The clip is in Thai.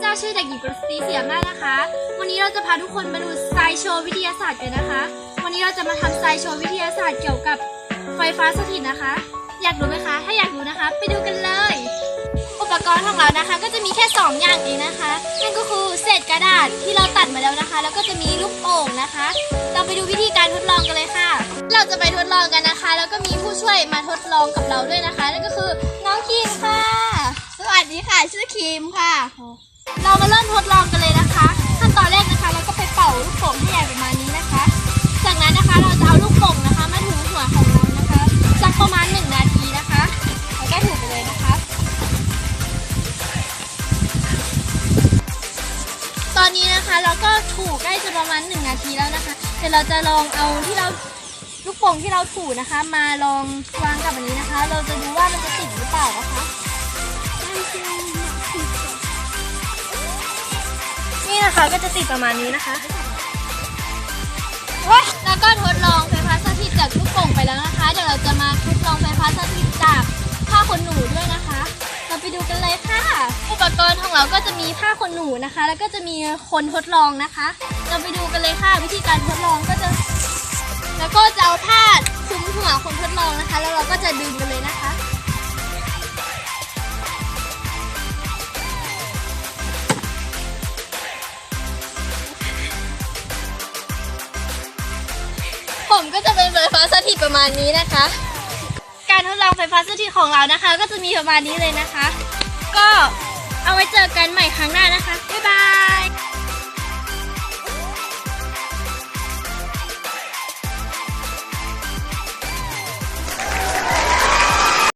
เจ้าชื่อเด็กหญิงประสิทธิ์เสียมหน้าจนะคะ วันนี้เราจะพาทุกคนมาดูไซโชว์วิทยาศาสตร์กันนะคะ วันนี้เราจะมาทำไซโชว์วิทยาศาสตร์เกี่ยวกับไฟฟ้าสถิตนะคะ อยากรู้ไหมคะ ถ้าอยากรู้นะคะ ไปดูกันเลย อุปกรณ์ของเรานะคะ ก็จะมีแค่ 2 อย่างเองนะคะนั่นก็คือเศษกระดาษที่เราตัดมาแล้วนะคะ แล้วก็จะมีลูกโป่งนะคะ เราไปดูวิธีการทดลองกันเลยค่ะ เราจะไปทดลองกันนะคะ แล้วก็มีผู้ช่วยมาทดลองกับเราด้วยนะคะ นั่นก็คือน้องคิมค่ะ สวัสดีค่ะ ชื่อครีมค่ะ เรามาเริ่มทดลองกันเลยนะคะ ขั้นตอนแรกนะคะ เราก็ไปเป่าลูกโป่งให้ใหญ่ประมาณนี้นะคะ จากนั้นนะคะเราจะเอาลูกโป่งนะคะมาถูหัวของเรานะคะสักประมาณหนึ่งนาทีนะคะแล้วก็ถูไปเลยนะคะ ตอนนี้นะคะเราก็ถูใกล้จะประมาณหนึ่งนาทีแล้วนะคะเดี๋ยวเราจะลองเอาที่เราลูกโป่งที่เราถูนะคะ มาลองวางกับอันนี้นะคะ เราจะดูว่ามันจะติดหรือเปล่านะคะ นะคะก็จะติดประมาณนี้นะคะแล้วก็ทดลองไฟฟ้าสถิตจากลูกโป่งไปแล้วนะคะ เดี๋ยวเราจะมาทดลองไฟฟ้าสถิตจากผ้าขนหนูด้วยนะคะ เราไปดูกันเลยค่ะ อุปกรณ์ของเราก็จะมีผ้าขนหนูนะคะ แล้วก็จะมีคนทดลองนะคะ เราไปดูกันเลยค่ะ วิธีการทดลองก็จะ แล้วก็จะเอาผ้า ประมาณนี้นะคะ การทดลองไฟฟ้าสถิตของเรานะคะ ก็จะมีประมาณนี้เลยนะคะ ก็เอาไว้เจอกันใหม่ครั้งหน้านะคะ บ๊ายบาย